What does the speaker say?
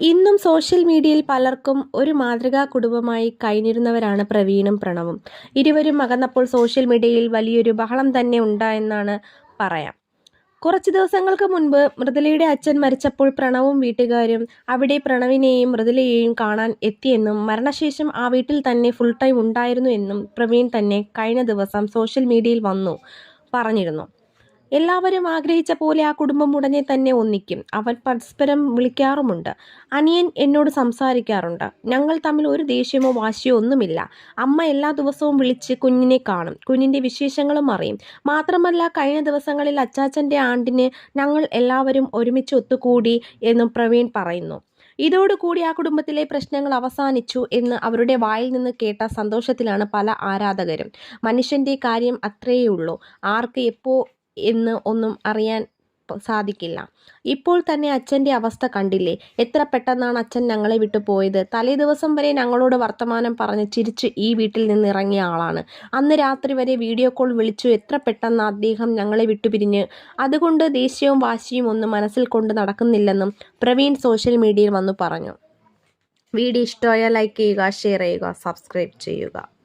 ഇന്നും സോഷ്യൽ മീഡിയയിൽ പലർക്കും ഒരു മാതൃകാ കുടുംബമായി കഴിഞ്ഞിരുന്നവരാണ് പ്രവീണും പ്രണവും. ഇരുവരും അകന്നപ്പോൾ സോഷ്യൽ മീഡിയയിൽ വലിയൊരു ബഹളം തന്നെ ഉണ്ടായെന്നാണ് പറയാം. കുറച്ച് ദിവസങ്ങൾക്ക് മുൻപ് മൃദുലയുടെ അച്ഛൻ മരിച്ചപ്പോൾ പ്രണവും വീട്ടുകാരും അവിടെ പ്രണവിനെയും മൃദുലയെയും കാണാൻ എത്തിയെന്നും മരണശേഷം ആ വീട്ടിൽ തന്നെ ഫുൾ ടൈം ഉണ്ടായിരുന്നു എന്നും പ്രവീൺ തന്നെ കഴിഞ്ഞ ദിവസം സോഷ്യൽ മീഡിയയിൽ വന്നു പറഞ്ഞിരുന്നു. എല്ലാവരും ആഗ്രഹിച്ച പോലെ ആ കുടുംബം ഉടനെ തന്നെ ഒന്നിക്കും. അവൻ പരസ്പരം വിളിക്കാറുമുണ്ട്. അനിയൻ എന്നോട് സംസാരിക്കാറുണ്ട്. ഞങ്ങൾ തമ്മിൽ ഒരു ദേഷ്യമോ വാശിയോ ഒന്നുമില്ല. അമ്മ എല്ലാ ദിവസവും വിളിച്ച് കുഞ്ഞിനെ കാണും. കുഞ്ഞിന്റെ വിശേഷങ്ങളും അറിയും. മാത്രമല്ല കഴിഞ്ഞ ദിവസങ്ങളിൽ അച്ചാച്ചന്റെ ആണ്ടിന് ഞങ്ങൾ എല്ലാവരും ഒരുമിച്ച് ഒത്തുകൂടി എന്നും പ്രവീൺ പറയുന്നു. ഇതോടുകൂടി ആ കുടുംബത്തിലെ പ്രശ്നങ്ങൾ അവസാനിച്ചു എന്ന് അവരുടെ വായിൽ നിന്ന് കേട്ട സന്തോഷത്തിലാണ് പല ആരാധകരും. മനുഷ്യന്റെ കാര്യം അത്രയേ ഉള്ളൂ ആർക്ക് എപ്പോ എന്ന് ഒന്നും അറിയാൻ സാധിക്കില്ല. ഇപ്പോൾ തന്നെ അച്ഛന്റെ അവസ്ഥ കണ്ടില്ലേ? എത്ര പെട്ടെന്നാണ് അച്ഛൻ ഞങ്ങളെ വിട്ടു പോയത്? തലേ ദിവസം വരെ ഞങ്ങളോട് വർത്തമാനം പറഞ്ഞ് ചിരിച്ച് ഈ വീട്ടിൽ നിന്ന് ഇറങ്ങിയ ആളാണ്. അന്ന് രാത്രി വരെ വീഡിയോ കോൾ വിളിച്ചു എത്ര പെട്ടെന്ന് അദ്ദേഹം ഞങ്ങളെ വിട്ടുപിരിഞ്ഞ് അതുകൊണ്ട് ദേഷ്യവും വാശിയും ഒന്നും മനസ്സിൽ കൊണ്ട് നടക്കുന്നില്ലെന്നും പ്രവീൺ സോഷ്യൽ മീഡിയയിൽ വന്നു പറഞ്ഞു. വീഡിയോ ഇഷ്ടമായാൽ ലൈക്ക് ചെയ്യുക ഷെയർ ചെയ്യുക സബ്സ്ക്രൈബ് ചെയ്യുക.